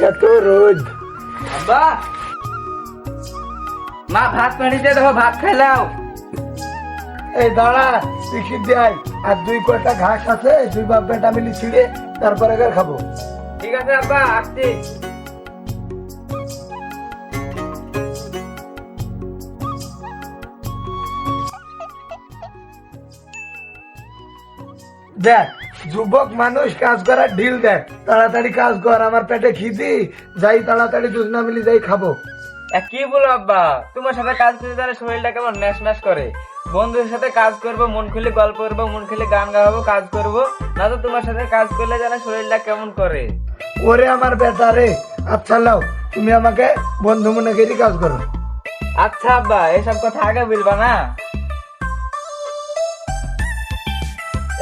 এত রোদ আব্বা মা ভাত পানিতে দেখো ভাত খাইলাও এই দাঁড়া তুই সিদ্ধি আয় আর দুই কয়টা ঘাস আছে দুই বাপ বেটা মিলি ছিঁড়ে তারপরে এবার খাব। ঠিক আছে আব্বা আসছি। দেখ যুবক মানুষ কাজ করার ঢিল দেখ তাড়াতাড়ি কাজ কর আমার পেটে খিদি। যাই তাড়াতাড়ি দুজনা মিলি যাই খাব। কি বলো আব্বা? তোমার সাথে কাজ করতে তাহলে শরীরটা কেমন ন্যাস ন্যাস করে? বন্ধুদের সাথে কাজ করব মন খুলে গল্প করব মন খুলে গান গাবো কাজ করব। না তো তোমার সাথে কাজ করলে যেন শরীরটা কেমন করে? ওরে আমার বেটা রে আচ্ছা লাও তুমি আমাকে বন্ধু মনে করি কাজ করো। আচ্ছা আব্বা এসব কথা আগে বলবা না?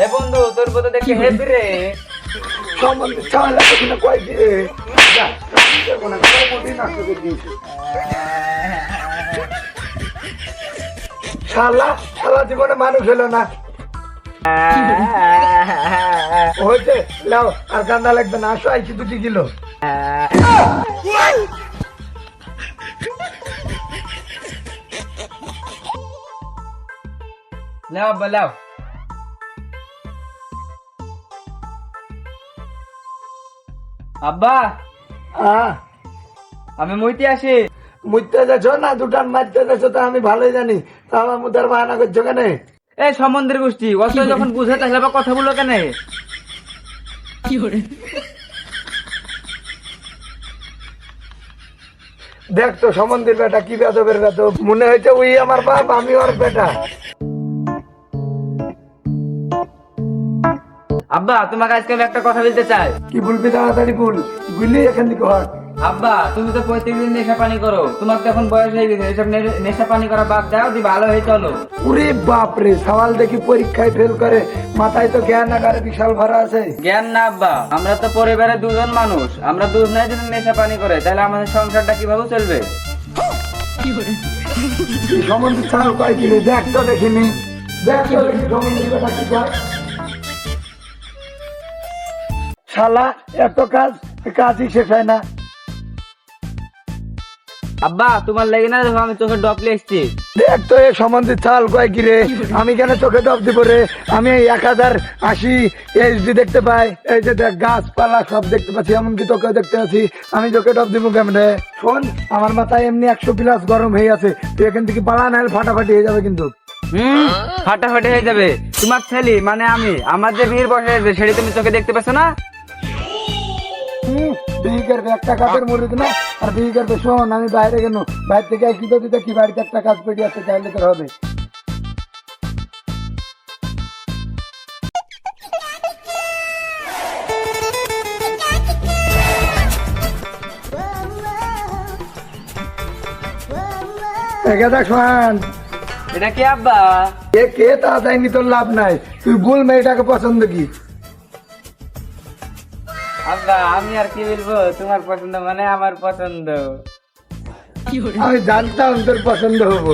এ বন্ধু তোর বোধ দেখে হেপি রে সম্বন্ধে না কয় দিয়ে যা, করে দিয়েছি। শালা শালা জীবনে মানুষ হলো না হয়েছে লাও আর কান্না লাগবে না আসো আইছি দুটি কিলো লাও লাও আব্বা। হ্যাঁ। আমি মইতে আসি। মুইতে যাচ্ছ না? দুটান মারতে যাচ্ছ তা আমি ভালোই জানি। তা আমার মুদার বাহানা করছ কেন? এই সম্বন্ধের গোষ্ঠী অত যখন বুঝে তাহলে আবার কথা বলল কেন? দেখ তো সমন্দির বেটা কি বেদবের বেদব? মনে হয়েছে ওই আমার বাপ আমি ওর বেটা। আব্বা তোমাকে আজকে আমি একটা কথা বলতে চাই। কি বলবি তাড়াতাড়ি বল? বুঝলি এখান থেকে হট আব্বা তুমি তো প্রত্যেকদিন নেশা পানি করো। তোমার তো এখন বয়স হয়ে গেছে এসব নেশা পানি করা বাদ দাও দি ভালো হয়ে চলো। উরে বাপ রে সওয়াল দেখি পরীক্ষায় ফেল করে। মাথায় তো জ্ঞান আকারে বিশাল ভরা আছে। জ্ঞান না আব্বা। আমরা তো পরিবারে দুজন মানুষ। আমরা দুজনে যদি নেশা পানি করে তাহলে আমাদের সংসারটা কীভাবে চলবে? কি সমন্দির ছাড় কয় কি? দেখ তো দেখিনি। দেখ তো দেখি সমন্দির বেটা কি শালা এত কাজ কাজই শেষ হয় না। আব্বা তোমার লেগে না দেখো আমি চোখে ডপলে এসছি। দেখ তো এ সম্বন্ধে চাল কয় কি রে? আমি কেন চোখে ডব দিব রে? আমি এক হাজার আশি এইচডি দেখতে পাই। এই যে দেখ গাছপালা সব দেখতে পাচ্ছি এমনকি তোকে দেখতে পাচ্ছি আমি চোখে ডব দিব কেমনে? শোন আমার মাথায় এমনি একশো প্লাস গরম হয়ে আছে। তুই এখান থেকে পালা নাহলে ফাটাফাটি হয়ে যাবে কিন্তু। হুম? ফাটাফাটি হয়ে যাবে। তোমার ছেলে মানে আমি আমার যে বিয়ের বসে আছে সেটি তুমি চোখে দেখতে পাচ্ছ না? বিয়ে করবে একটা কাজের মুরিদ না আর বিয়ে করবে শোন আমি বাইরে গেল বাইরে থেকে কি তো দিতে কি বাড়িতে একটা কাজ পেটি আছে চাইলে তোর হবে। একে শোন। এটা কি আব্বা? এ কে তা যায়নি তোর লাভ নাই। তুই বল মেয়েটাকে পছন্দ কি? আব্বা আমি আর কি বলব? তোমার পছন্দ মানে আমার পছন্দ। আমি জানতাম তোর পছন্দ হব।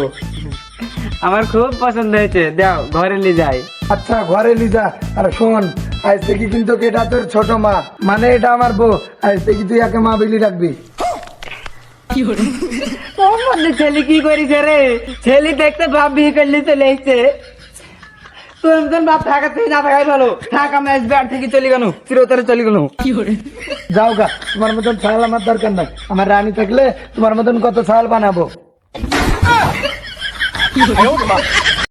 আমার খুব পছন্দ হয়েছে। দাও ঘরে নিয়ে যাই। আচ্ছা ঘরে লিজা আর শোন আজ থেকে কিন্তু এটা তোর ছোট মা। মানে এটা আমার বউ। আজ থেকে তুই একে মা বিলি রাখবি। ছেলে কি করিছে রে? ছেলে দেখতে বাপ বিয়ে করলে চলে এসছে। তোর বাপ থাকা থেকে না থাকাই ভালো। আমি আসবে আর থেকে চলে গেল চিরতরে চলে গেল। যাও গা তোমার মতন ছাল আমার দরকার নাই। আমার রানী থাকলে তোমার মতন কত ছাল বানাবো।